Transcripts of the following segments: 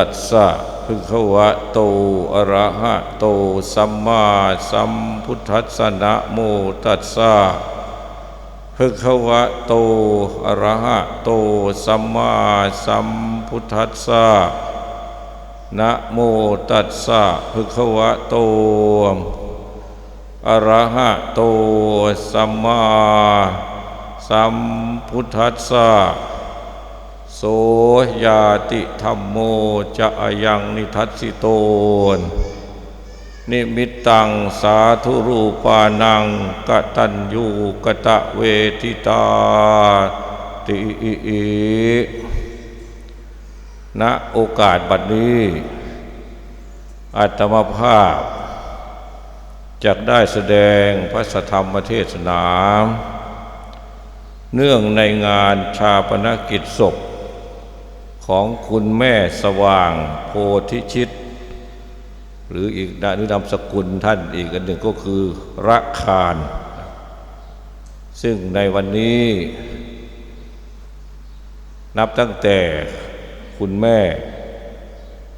ตัสสะภะคะวะโตอะระหะโตสัมมาสัมพุทธัสสะนะโมตัสสะภะคะวะโตอะระหะโตสัมมาสัมพุทธัสสะนะโมตัสสะภะคะวะโตอะระหะโตสัมมาสัมพุทธัสสะ โสยาติธรรมโมจะอยังนิทัสสิโตนนิมิตตังสาธุรูปานังกตัญญูกะตะเวทิตาติอิณโอกาสบัดนี้อาตมาภาพจะได้แสดงพระสธรรมเทศนา เนื่องในงานชาปนกิจศพ ของคุณแม่สว่างโพธิชิต หรืออีกนามนามสกุลท่านอีกอันหนึ่งก็คือระคาร ซึ่งในวันนี้ นับตั้งแต่คุณแม่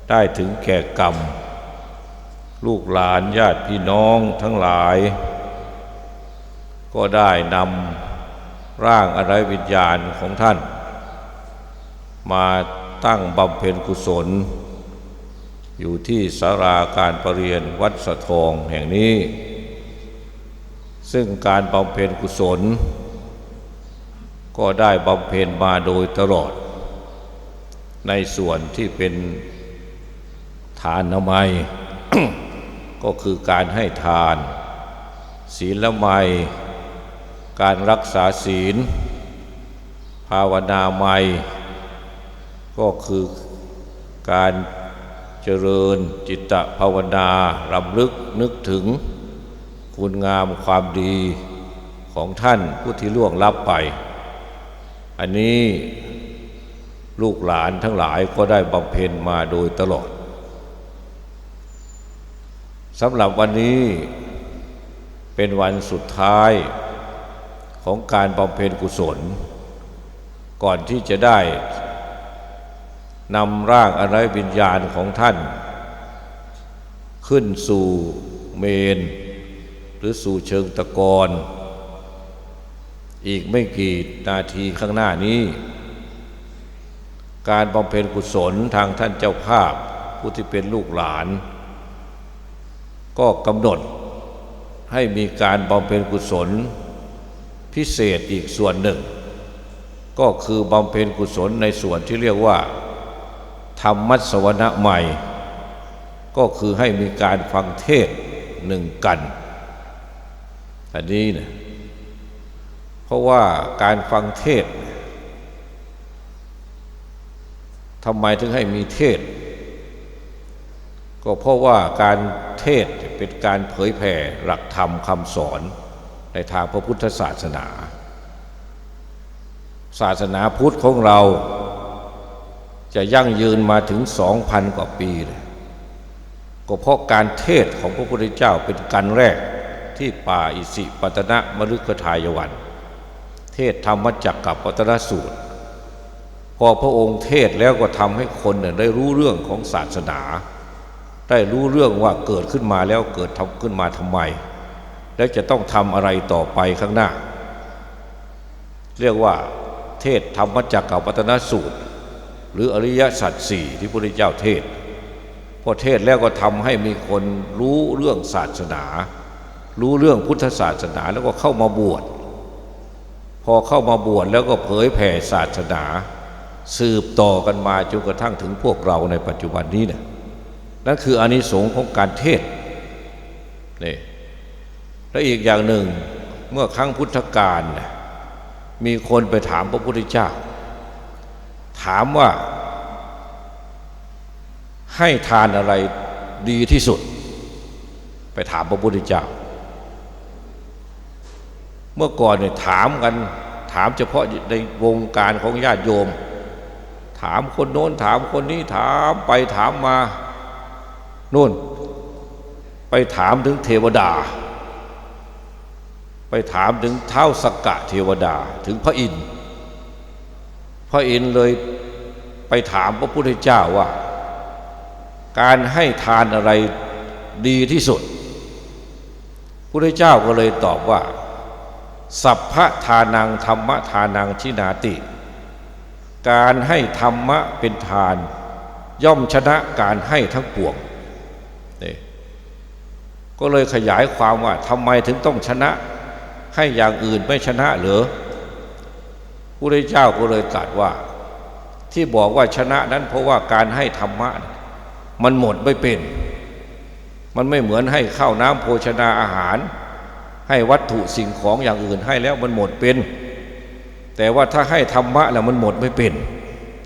ได้ถึงแก่กรรม ลูกหลานญาติพี่น้องทั้งหลาย ก็ได้นำร่างอะไรวิญญาณของท่าน มาตั้งบำเพ็ญกุศล อยู่ที่สาราการประเรียนวัดสะทองแห่งนี้ ซึ่งการบำเพ็ญกุศล ก็ได้บำเพ็ญมาโดยตลอด ในส่วนที่เป็นทานนามัย ก็คือการให้ทาน ศีลละไมการรักษาศีล ภาวนาไม ก็คือการเจริญจิตภาวนารำลึกนึกถึง คุณงามความดีของท่านผู้ที่ล่วงลับไป อันนี้ลูกหลานทั้งหลายก็ได้บำเพ็ญมาโดยตลอดสำหรับวันนี้เป็นวันสุดท้ายของการบำเพ็ญกุศล ก่อนที่จะได้ นำร่างอะไรวิญญาณของท่าน ขึ้นสู่เมน หรือสู่เชิงตะกอนอีกไม่กี่นาทีข้างหน้านี้ การบำเพ็ญกุศลทางท่านเจ้าภาพผู้ที่เป็นลูกหลาน ก็กำหนดให้มีการบำเพ็ญกุศล พิเศษอีกส่วนหนึ่ง ก็คือบำเพ็ญกุศลในส่วนที่เรียกว่า ธรรมัสวนะใหม่ ก็คือให้มีการฟังเทศหนึ่งกัน อันนี้นะเพราะว่าการฟังเทศทำไมถึงให้มีเทศ ก็เพราะว่าการเทศเป็นการเผยแผ่หลักธรรมคำสอนในทางพระพุทธศาสนา ศาสนาพุทธของเรา จะยั่งยืนมาถึงสองพันกว่าปีเลยก็เพราะการเทศของพระพุทธเจ้าเป็นการแรกที่ป่าอิสิปตนะมฤคทายวัน เทศธรรมจักกับปตนสูตร พอพระองค์เทศแล้วก็ทำให้คนเนี่ยได้รู้เรื่องของศาสนา ได้รู้เรื่องว่าเกิดขึ้นมาแล้วเกิดทำขึ้นมาทำไม และจะต้องทำอะไรต่อไปข้างหน้า เรียกว่าเทศธรรมจักกับปตนสูตร หรืออริยสัจสี่ที่พระพุทธเจ้าเทศพอเทศแล้วก็ทำให้มีคนรู้เรื่องศาสนา รู้เรื่องพุทธศาสนาแล้วก็เข้ามาบวช พอเข้ามาบวชแล้วก็เผยแผ่ศาสนา สืบต่อกันมาจนกระทั่งถึงพวกเราในปัจจุบันนี้เนี่ยนั่นคืออานิสงส์ของการเทศนี่และอีกอย่างหนึ่งเมื่อครั้งพุทธกาลมีคนไปถามพระพุทธเจ้า ถามว่า ให้ทานอะไรดีที่สุด ไปถามพระพุทธเจ้า เมื่อก่อนเนี่ยถามกัน ถามเฉพาะในวงการของญาติโยม ถามคนโน้นถามคนนี้ถามไปถามมาโน่น ไปถามถึงเทวดา ไปถามถึงเท้าสกกะเทวดาถึงพระอินทร์ พระอินทร์เลยไปถามพระพุทธเจ้าว่า การให้ทานอะไรดีที่สุดพุทธเจ้าก็เลยตอบว่า สัพพะทานังธรรมะทานังชินาติ การให้ธรรมะเป็นทาน ย่อมชนะการให้ทั้งปวงนี่ก็เลยขยายความว่าทำไมถึงต้องชนะ ให้อย่างอื่นไม่ชนะเหรอ พระพุทธเจ้าก็เลยตรัสว่า ที่บอกว่าชนะนั้นเพราะว่าการให้ธรรมะ มันหมดไม่เป็น มันไม่เหมือนให้ข้าวน้ำโภชนาอาหาร ให้วัตถุสิ่งของอย่างอื่นให้แล้วมันหมดเป็น แต่ว่าถ้าให้ธรรมะแล้วมันหมดไม่เป็น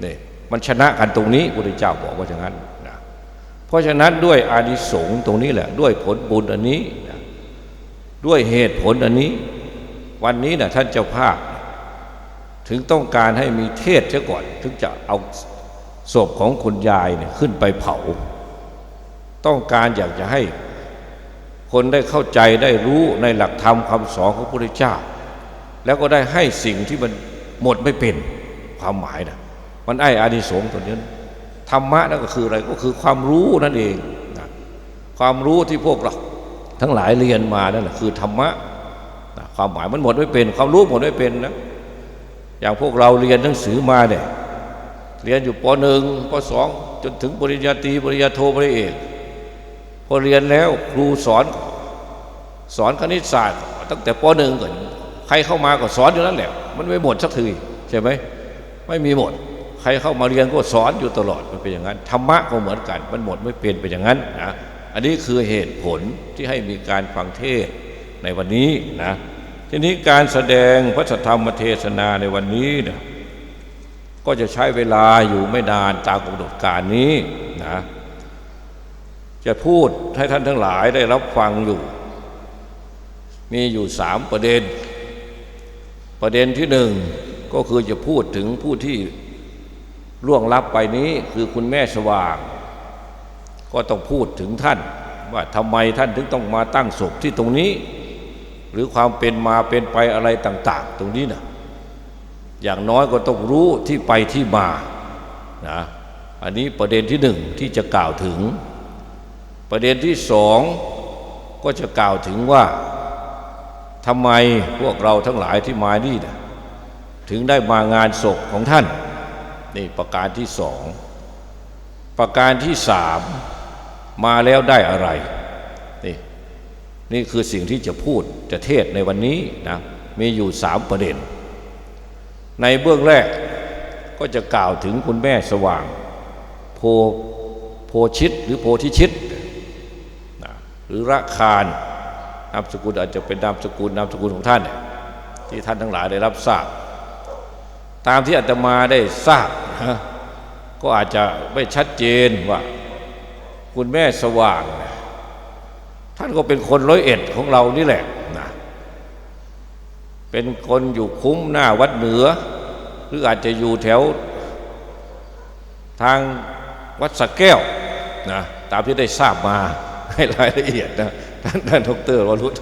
นี่มันชนะกันตรงนี้พระพุทธเจ้าบอกว่าอย่างนั้นนะเพราะฉะนั้นด้วยอานิสงส์ตรงนี้แหละ ด้วยผลบุญอันนี้นะด้วยเหตุผลอันนี้ วันนี้นะท่านเจ้าภาพ ถึงต้องการให้มีเทศเสียก่อน ถึงจะเอาศพของคุณยายเนี่ยขึ้นไปเผา ต้องการอยากจะให้คนได้เข้าใจได้รู้ในหลักธรรมคำสอนของพระพุทธเจ้า แล้วก็ได้ให้สิ่งที่มันหมดไม่เป็นความหมายนะมันไอ้อานิสงส์ตัวนี้ธรรมะนั่นก็คืออะไรก็คือความรู้นั่นเองนะความรู้ที่พวกเราทั้งหลายเรียนมานั่นแหละคือธรรมะนะความหมายมันหมดไม่เป็น ความรู้หมดไม่เป็นนะ อย่างพวกเราเรียนหนังสือมาเนี่ยเรียนอยู่ปหนึ่งปสองจนถึงปริญญาตรีปริญญาโทปริญญาเอกพอเรียนแล้วครูสอน สอนคณิตศาสตร์ ตั้งแต่ปหนึ่งก่อนใครเข้ามาก็สอนอยู่นั่นแหละ มันไม่หมดสักทีใช่ไหมไม่มีหมด ใครเข้ามาเรียนก็สอนอยู่ตลอดมันเป็นอย่างนั้นธรรมะก็เหมือนกัน มันหมดไม่เป็นเป็นอย่างนั้นนะอันนี้คือเหตุผลที่ให้มีการฟังเทศในวันนี้นะ ทีนี้การแสดงพระธรรมเทศนาในวันนี้เนี่ยก็จะใช้เวลาอยู่ไม่นานตามกำหนดการนี้นะจะพูดให้ท่านทั้งหลายได้รับฟังอยู่ มีอยู่สามประเด็น ประเด็นที่หนึ่งก็คือจะพูดถึงผู้ที่ล่วงลับไปนี้คือคุณแม่สว่าง ก็ต้องพูดถึงท่าน ว่าทำไมท่านถึงต้องมาตั้งศพที่ตรงนี้ หรือความเป็นมาเป็นไปอะไรต่าง ๆ ตรงนี้นะอย่างน้อยก็ต้องรู้ที่ไปที่มานะอันนี้ประเด็นที่หนึ่งที่จะกล่าวถึง ประเด็นที่สองก็จะกล่าวถึงว่าทำไมพวกเราทั้งหลายที่มานี่นะถึงได้มางานศพของท่าน นี่ประการที่สอง ประการที่สามมาแล้วได้อะไร นี่คือสิ่งที่จะพูดจะเทศในวันนี้นะมีอยู่สามประเด็น ในเบื้องแรกก็จะกล่าวถึงคุณแม่สว่าง โพโพชิตหรือโพธิชิตนะหรือระคารนามสกุลอาจจะเป็นนามสกุลนามสกุลของท่าน ที่ท่านทั้งหลายได้รับทราบ ตามที่อาตมาได้ทราบนะก็อาจจะไม่ชัดเจนว่า คุณแม่สว่างนี่ย ท่านก็เป็นคนร้อยเอ็ดของเรานี่แหละนะเป็นคนอยู่คุ้มหน้าวัดเหนือ หรืออาจจะอยู่แถว ทางวัดสะแก้วนะตามที่ได้ทราบมาให้รายละเอียดนะท่านท่านดรวรุษ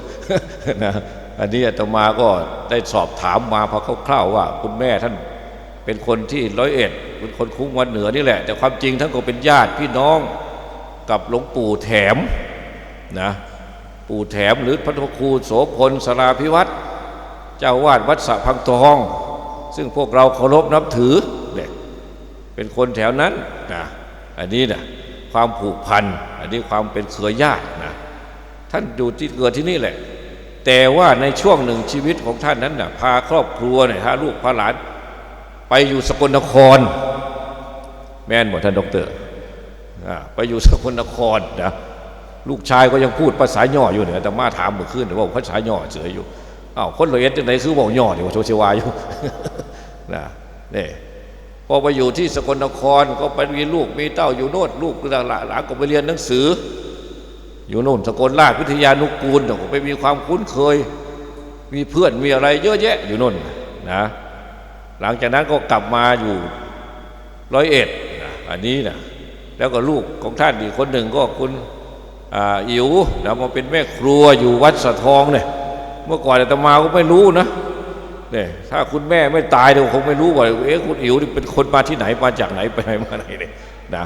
นะอันนี้อาตมาก็ได้สอบถามมาพอคร่าวๆว่า คุณแม่ท่านเป็นคนที่ร้อยเอ็ดเป็นคนคุ้มวัดเหนือนี่แหละ แต่ความจริงท่านก็เป็นญาติพี่น้องกับหลวงปู่แถม นะปู่แถมหรือพระครูโสพลสราพิวัตรเจ้าวาดวัดสะพังทอง ซึ่งพวกเราเคารพนับถือเนี่ยเป็นคนแถวนั้นนะอันนี้นะความผูกพัน อันนี้ความเป็นเครือญาตินะท่านอยู่ที่เกิดที่นี่แหละ แต่ว่าในช่วงหนึ่งชีวิตของท่านนั้นนะพาครอบครัวเนี่ยพาลูกพาหลาน ไปอยู่สกลนคร แม่นหมดท่านดอกเตอรอ่าไปอยู่สกลนครนะ ลูกชายก็ยังพูดภาษาย่ออยู่เนี่ยแต่มาถามเมื่อคืนว่าภาษาย่อเฉยอยู่อ้าวคนละเอียดจังไหนคือบอกย่อเดี๋ยวโชเชวาอยู่นะนี่พอไปอยู่ที่สกลนครก็ไปมีลูกมีเต้าอยู่โน่นลูกหลานหลานก็ไปเรียนหนังสือ อยู่โน่นสกลราชวิทยานุกูลก็ไปมีความคุ้นเคย มีเพื่อนมีอะไรเยอะแยะอยู่โน่นนะหลังจากนั้นก็กลับมาอยู่ร้อยเอ็ดอันนี้นะแล้วก็ลูกของท่านอีกคนหนึ่งก็คุณ อาอิ๋วนะมาเป็นแม่ครัวอยู่วัดสะทองเนี่ยเมื่อก่อนอาตมาก็ไม่รู้นะเนี่ยถ้าคุณแม่ไม่ตายเดี๋ยวคงไม่รู้ว่าเอ๊ะคุณอิ๋วนี่เป็นคนมาที่ไหนมาจากไหนไปไหนมาไหนเนี่ยนะ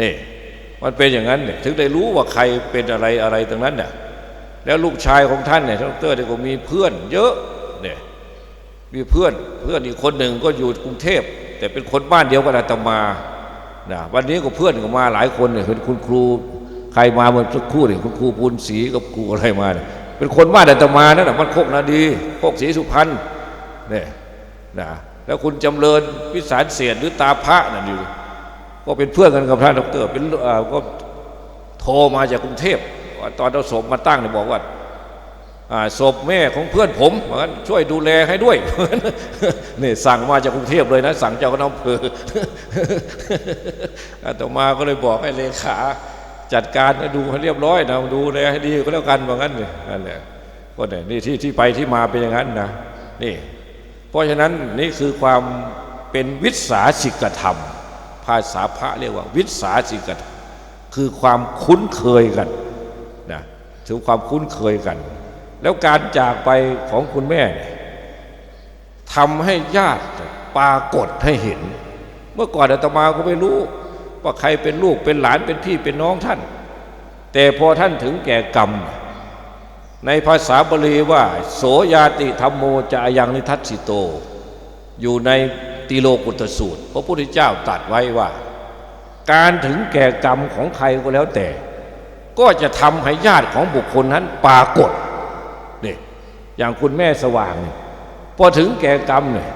นี่มันเป็นอย่างนั้นเนี่ยถึงได้รู้ว่าใครเป็นอะไรอะไรตรงนั้นเนี่ยแล้วลูกชายของท่านเนี่ยดรเนี่ยก็มีเพื่อน เยอะเนี่ยมีเพื่อนเพื่อนอีกคนหนึ่งก็อยู่กรุงเทพ แต่เป็นคนบ้านเดียวกับอาตมานะวันนี้ก็เพื่อนก็มาหลายคนเนี่ยเป็นคุณครู ใครมาเมื่อสักครู่เนี่ยคุณครูปุณศรีกับครูอะไรมาเนี่ยเป็นคนบ้านอาตมานั่นแหะมันโคกนาดีโคกศรีสุพรรณเนี่ยนะแล้วคุณจำเริญวิสารเสียรหรือตาพระนั่นอยู่ก็เป็นเพื่อนกันกับพระดอกเตอรเป็นอ่อก็โทรมาจากกรุงเทพตอนเอาศพมาตั้งเนี่ยบอกว่าอ่าศพแม่ของเพื่อนผมเหมือนช่วยดูแลให้ด้วยนี่สั่งมาจากกรุงเทพเลยนะ สั่งเจ้าคณะอำเภออาตมาก็เลยบอกให้เลขา จัดการดูให้เรียบร้อยนะดูแลให้ดีก็แล้วกันว่างั้นเลยนั่นแหละก็เนี่ยนี่ที่ที่ไปที่มาเป็นอย่างนั้นนะนี่ เพราะฉะนั้นนี่คือความเป็นวิสาสิกธรรม ภาษาพระเรียกว่า วิสาสิกธรรมคือความคุ้นเคยกันนะถึงความคุ้นเคยกัน แล้วการจากไปของคุณแม่เนี่ยทำให้ญาติปรากฏให้เห็น เมื่อก่อนอาตมาก็ไม่รู้ ว่าใครเป็นลูกเป็นหลานเป็นพี่เป็นน้องท่าน แต่พอท่านถึงแก่กรรม ในภาษาบาลีว่า โสยาติธรรมโมจะยังนิทัศสิโต อยู่ในติโลกุตสูตร พระพุทธเจ้าตรัสไว้ว่า การถึงแก่กรรมของใครก็แล้วแต่ ก็จะทำให้ญาติของบุคคลนั้นปรากฏเนี่ยอย่างคุณแม่สว่าง พอถึงแก่กรรมเนี่ย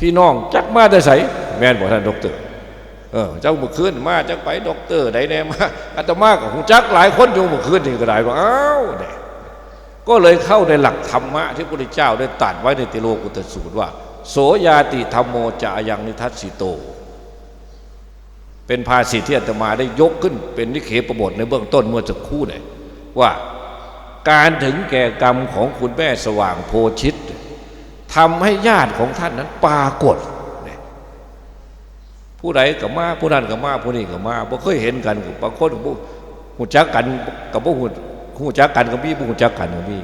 พี่น้องจักมาแต่ใสแม่นบอกท่านดกเตอร เออเจ้าเมื่อคืนมาจักไปด็อกเตอร์ใดแน่มาอาตมากับคงจักหลายคนอยู่เมื่อคืนนี่ก็ได้ว่าอ้าวเนี่ยก็เลยเข้าในหลักธรรมะที่พระพุทธเจ้าได้ตรัสไว้ในติโลกุตสูตรว่า โสยาติธรรมโมจะยังนิทัสสิโต เป็นภาษิตที่อาตมาได้ยกขึ้น เป็นนิเคปบทในเบื้องต้นเมื่อสักครู่เนี่ยว่าการถึงแก่กรรมของคุณแม่สว่างโพชิตทำให้ญาติของท่านนั้นปรากฏ ผู้ใดกับมาผู้นั้นกับมาผู้นี้กับมาบ่เคยเห็นกันบางคนกับหูจักกันกับบ่หูหูจักกันก็มีผู้หูจักกันก็มี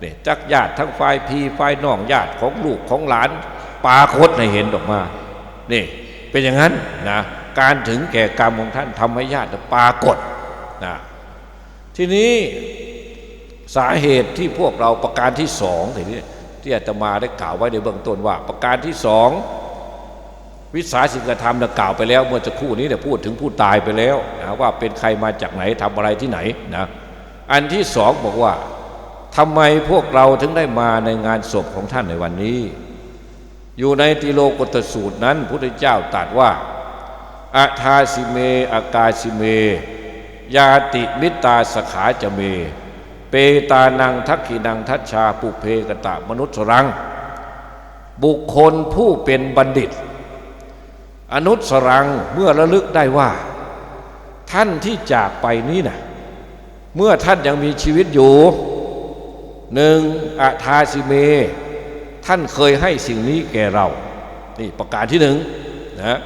เนี่ยจักญาติทั้งฝ่ายพี่ฝ่ายน้องญาติของลูกของหลานปาคตในเห็นออกมานี่เป็นอย่างนั้นนะการถึงแก่กรรมของท่านทำให้ญาติปากฏนะทีนี้สาเหตุที่พวกเราประการที่สองทีนี้ที่อาตมาได้กล่าวไว้ในเบื้องต้นว่า ประการที่สอง วิสาสิกธรรมได้กล่าวไปแล้ว เมื่อจะคู่นี้เนี่ยพูดถึงผู้ตายไปแล้วนะว่าเป็นใครมาจากไหนทำอะไรที่ไหนนะอันที่สองบอกว่าทำไมพวกเราถึงได้มาในงานศพของท่านในวันนี้ อยู่ในติโลกตสูตรนั้นพระพุทธเจ้าตรัสว่าอาทาสิเมอากาสิเม ยาติมิตาสขาจเม เปตานังทักขินังทัชชาปุเพกตะมนุษย์รัง บุคคลผู้เป็นบัณฑิต อนุสรังเมื่อระลึกได้ว่า ท่านที่จากไปนี้นะ่ะเมื่อท่านยังมีชีวิตอยู่หนึ่งอาทาสิเม ท่านเคยให้สิ่งนี้แก่เรา นี่ประการที่หนึ่งนะ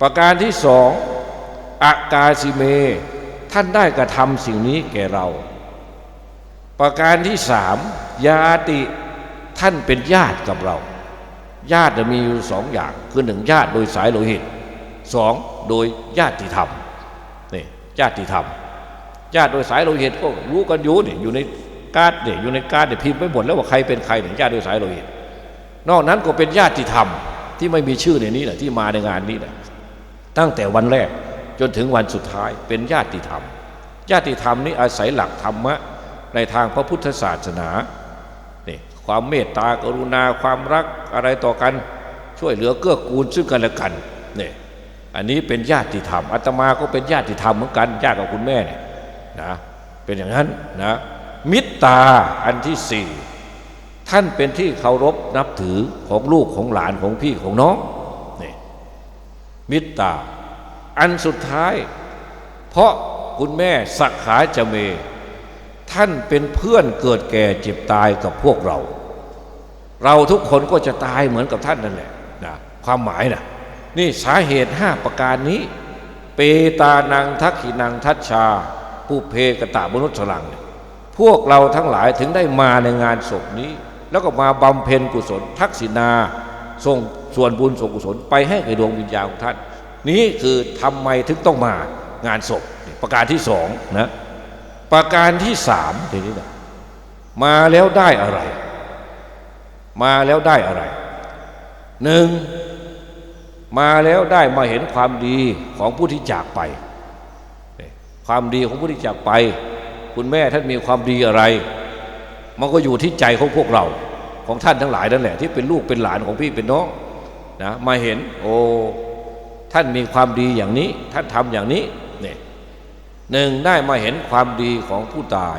ประการที่สองอากาสิเม ท่านได้กระทำสิ่งนี้แก่เรา ประการที่สามญาติท่านเป็นญาติกับเรา ญาติจะมีอยู่สองอย่าง คือหนึ่งญาติโดยสายโลหิตสองโดยญาติธรรมนี่ญาติธรรม ญาติโดยสายโลหิตก็รู้กันอยู่นี่อยู่ในการ์ดเนี่ยอยู่ในการ์ดเนี่ยพิมพ์ไปหมดแล้วว่าใครเป็นใครเนี่ยญาติโดยสายโลหิต นอกนั้นก็เป็นญาติธรรมที่ไม่มีชื่อในนี้แหละที่มาในงานนี้แหละตั้งแต่วันแรกจนถึงวันสุดท้ายเป็นญาติธรรม ญาติธรรมนี้อาศัยหลักธรรมะในทางพระพุทธศาสนา ความเมตตากรุณาความรักอะไรต่อกัน ช่วยเหลือเกื้อกูลซึ่งกันและกันเนี่ยอันนี้เป็นญาติธรรมอาตมาก็เป็นญาติธรรมเหมือนกันญาติกับคุณแม่เนี่ยนะเป็นอย่างนั้นนะมิตรตาอันที่สี่ท่านเป็นที่เคารพนับถือของลูกของหลานของพี่ของน้องนี่มิตรตา อันสุดท้าย เพราะคุณแม่สักขาจะเม ท่านเป็นเพื่อนเกิดแก่เจ็บตายกับพวกเรา เราทุกคนก็จะตายเหมือนกับท่านนั่นแหละนะความหมายนะนี่สาเหตุห้าประการนี้ เปตานังทักขินังทัชชาปุเพกตะมนุษย์สลัง พวกเราทั้งหลายถึงได้มาในงานศพนี้ แล้วก็มาบำเพ็ญกุศล ทักษิณาส่งส่วนบุญส่งกุศลไปให้กับดวงวิญญาณของท่าน นี้คือทำไมถึงต้องมางานศพประการที่สองนะประการที่สามทีนี้นะมาแล้วได้อะไร มาแล้วได้อะไรหนึ่งมาแล้วได้มาเห็นความดีของผู้ที่จากไป ความดีของผู้ที่จากไป คุณแม่ท่านมีความดีอะไร มันก็อยู่ที่ใจของพวกเราของท่านทั้งหลายนั่นแหละ ที่เป็นลูกเป็นหลานของพี่เป็นน้องนะมาเห็น โอ้ท่านมีความดีอย่างนี้ ท่านทำอย่างนี้เนี่ยหนึ่งได้มาเห็นความดีของผู้ตาย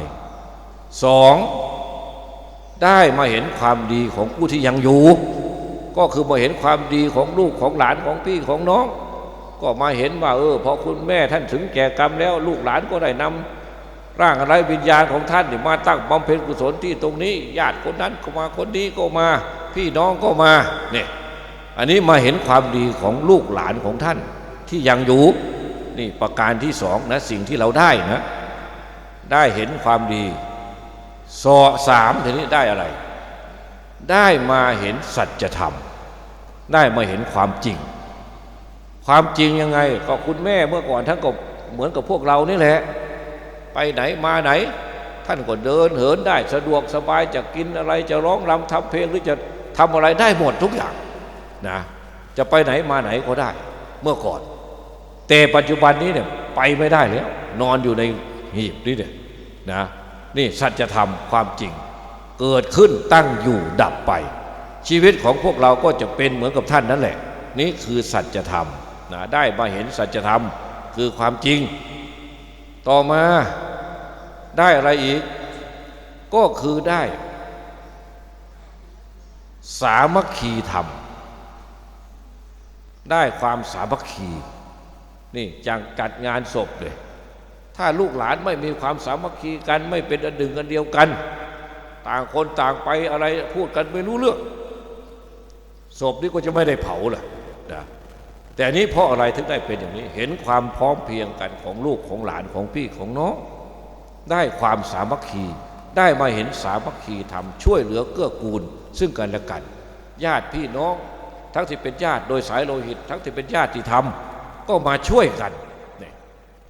สอง ได้มาเห็นความดีของผู้ที่ยังอยู่ ก็คือมาเห็นความดีของลูกของหลานของพี่ของน้อง ก็มาเห็นว่าเออพอคุณแม่ท่านถึงแก่กรรมแล้ว ลูกหลานก็ได้นำร่างอะไรวิญญาณของท่านมาตั้งบำเพ็ญกุศลที่ตรงนี้ ญาติคนนั้นก็มาคนนี้ก็มา พี่น้องก็มาเนี่ยอันนี้มาเห็นความดีของลูกหลานของท่านที่ยังอยู่นี่ประการที่สองนะสิ่งที่เราได้นะ ได้เห็นความดี สอสามทีนี้ได้อะไร ได้มาเห็นสัจธรรม ได้มาเห็นความจริง ความจริงยังไง ก็คุณแม่เมื่อก่อนท่านก็เหมือนกับพวกเรานี่แหละ ไปไหนมาไหน ท่านก็เดินเหินได้สะดวกสบายจะกินอะไรจะร้องรำทำเพลงหรือจะทำอะไรได้หมดทุกอย่างนะจะไปไหนมาไหนก็ได้ เมื่อก่อน แต่ปัจจุบันนี้เนี่ยไปไม่ได้แล้วนอนอยู่ในหีบนี่เนี่ยนะ นี่สัจธรรมความจริง เกิดขึ้นตั้งอยู่ดับไป ชีวิตของพวกเราก็จะเป็นเหมือนกับท่านนั่นแหละ นี่คือสัจธรรมนะได้มาเห็นสัจธรรมคือความจริง ต่อมาได้อะไรอีก ก็คือได้ สามัคคีธรรม ได้ความสามัคคี นี่จังจัดงานศพเลย ถ้าลูกหลานไม่มีความสามัคคีกันไม่เป็นอันหนึ่งกันเดียวกัน ต่างคนต่างไปอะไรพูดกันไม่รู้เรื่องศพนี้ก็จะไม่ได้เผาล่ะนะแต่นี้เพราะอะไรถึงได้เป็นอย่างนี้ เห็นความพร้อมเพียงกันของลูกของหลานของพี่ของน้อง ได้ความสามัคคี ได้มาเห็นสามัคคีทำช่วยเหลือเกื้อกูล ซึ่งกันและกัน ญาติพี่น้อง ทั้งที่เป็นญาติโดยสายโลหิต ทั้งที่เป็นญาติที่ทำก็มาช่วยกันเ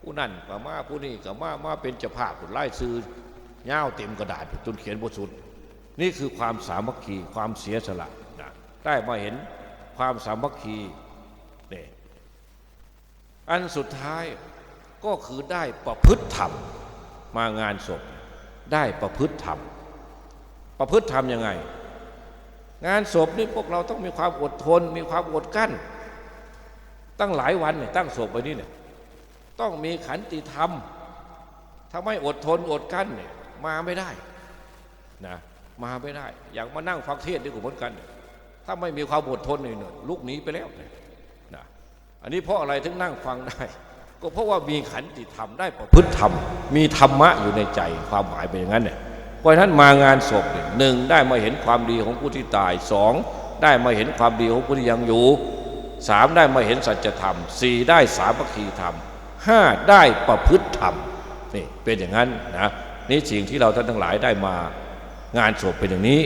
ผู้นั่นก็มาผู้นี่ก็มามาเป็นเจ้าภาพไล่ซื้อเงาเต็มกระดาษจนเขียนบทสุด นี่คือความสามัคคีความเสียสละนะได้มาเห็นความสามัคคีเนี่ยอันสุดท้ายก็คือได้ประพฤติธรรมมางานศพได้ประพฤติธรรม ประพฤติธรรมยังไง งานศพนี่พวกเราต้องมีความอดทน มีความอดกั้น ตั้งหลายวันเนี่ยตั้งศพไว้นี่เนี่ย ต้องมีขันติธรรม ถ้าไม่อดทนอดกั้นเนี่ยมาไม่ได้นะมาไม่ได้ อย่างมานั่งฟังเทศน์นี่ก็เหมือนกัน ถ้าไม่มีความอดทนเนี่ยลุกหนีไปแล้วเนี่ยนะอันนี้เพราะอะไรถึงนั่งฟังได้ ก็เพราะว่ามีขันติธรรมได้ประพฤติธรรม มีธรรมะอยู่ในใจความหมายเป็นอย่างนั้นเนี่ยเพราะฉะนั้นมางานศพเนี่ยหนึ่งได้มาเห็นความดีของผู้ที่ตายสองได้มาเห็นความดีของผู้ที่ยังอยู่สามได้มาเห็นสัจธรรมสี่ได้สามัคคีธรรม ห้าได้ประพฤติธรรมนี่เป็นอย่างนั้นนะนี่สิ่งที่เราท่านทั้งหลายได้มางานศพเป็นอย่างนี้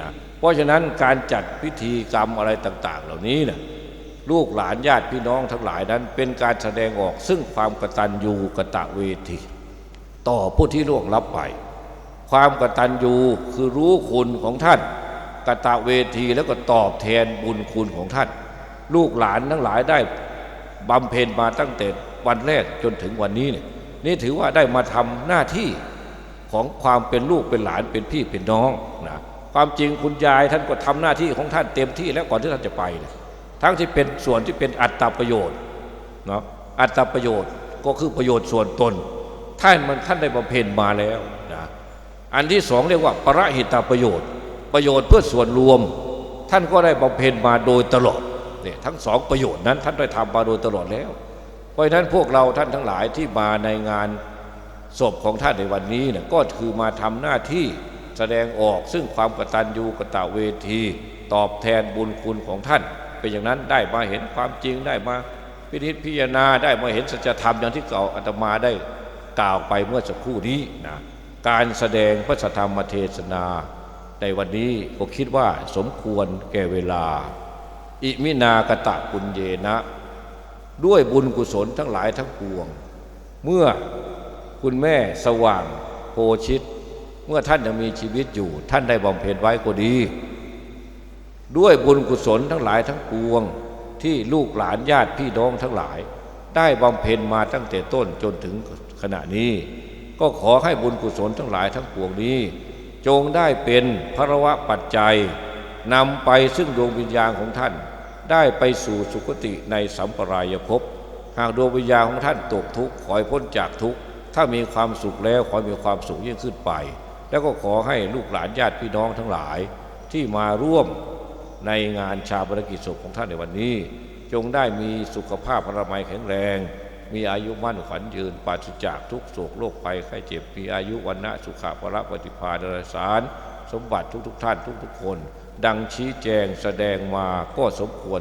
นะเพราะฉะนั้นการจัดพิธีกรรมอะไรต่าง ๆ เหล่านี้นะลูกหลานญาติพี่น้องทั้งหลายนั้น เป็นการแสดงออกซึ่งความกตัญญูกะตะเวทีต่อผู้ที่ล่วงลับไป ความกตัญญูคือรู้คุณของท่านกะตะเวทีแล้วก็ตอบแทนบุญคุณของท่าน ลูกหลานทั้งหลายได้บำเพ็ญมาตั้งแต่ วันแรกจนถึงวันนี้เนี่ยนี่ถือว่าได้มาทำหน้าที่ของความเป็นลูกเป็นหลานเป็นพี่เป็นน้องนะความจริงคุณยายท่านก็ทำหน้าที่ของท่านเต็มที่แล้วก่อนที่ท่านจะไปนะทั้งที่เป็นส่วนที่เป็นอัตตประโยชน์เนาะอัตตประโยชน์ก็คือประโยชน์ส่วนตน ท่านมันท่านได้บำเพ็ญมาแล้วนะอันที่สองเรียกว่าประหิตาประโยชน์ ประโยชน์เพื่อส่วนรวม ท่านก็ได้บำเพ็ญมาโดยตลอดเนี่ยทั้งสองประโยชน์นั้นท่านได้ทำมาโดยตลอดแล้ว ราะฉะนั้นพวกเราท่านทั้งหลายที่มาในงานศพของท่านในวันนี้เนี่ยก็คือมาทำหน้าที่แสดงออกซึ่งความกตัญญูกตเวที ตอบแทนบุญคุณของท่าน เป็นอย่างนั้นได้มาเห็นความจริงได้มาพินิจพิจารณาได้มาเห็นสัจธรรมอย่างที่เก่าอาตมาได้กล่าวไปเมื่อสักครู่นี้นะการแสดงพระธรรมเทศนา ในวันนี้ก็คิดว่าสมควรแก่เวลา อิมินากตะปุญเยนะ ด้วยบุญกุศลทั้งหลายทั้งปวง เมื่อคุณแม่สว่างโพชิต เมื่อท่านยังมีชีวิตอยู่ ท่านได้บำเพ็ญไว้ก็ดี ด้วยบุญกุศลทั้งหลายทั้งปวง ที่ลูกหลานญาติพี่น้องทั้งหลาย ได้บำเพ็ญมาตั้งแต่ต้นจนถึงขณะนี้ ก็ขอให้บุญกุศลทั้งหลายทั้งปวงนี้ จงได้เป็นพระวะปัจจัยนำไปซึ่งดวงวิญญาณของท่าน ได้ไปสู่สุคติในสัมปรายภพหากดวงวิญญาณของท่านตกทุกข์ขอให้พ้นจากทุกข์ถ้ามีความสุขแล้วขอให้มีความสุขยิ่งขึ้นไป แล้วก็ขอให้ลูกหลานญาติพี่น้องทั้งหลาย ที่มาร่วมในงานชาปนกิจศพของท่านในวันนี้ จงได้มีสุขภาพพระมัยแข็งแรง มีอายุมั่นขวัญยืนปราศจากทุกโศกโรคภัยไข้เจ็บมีอายุวันนะสุขภระปฏิภาณสาร สมบัติทุกๆทท่านทุกๆคน ดังชี้แจงแสดงมาก็สมควร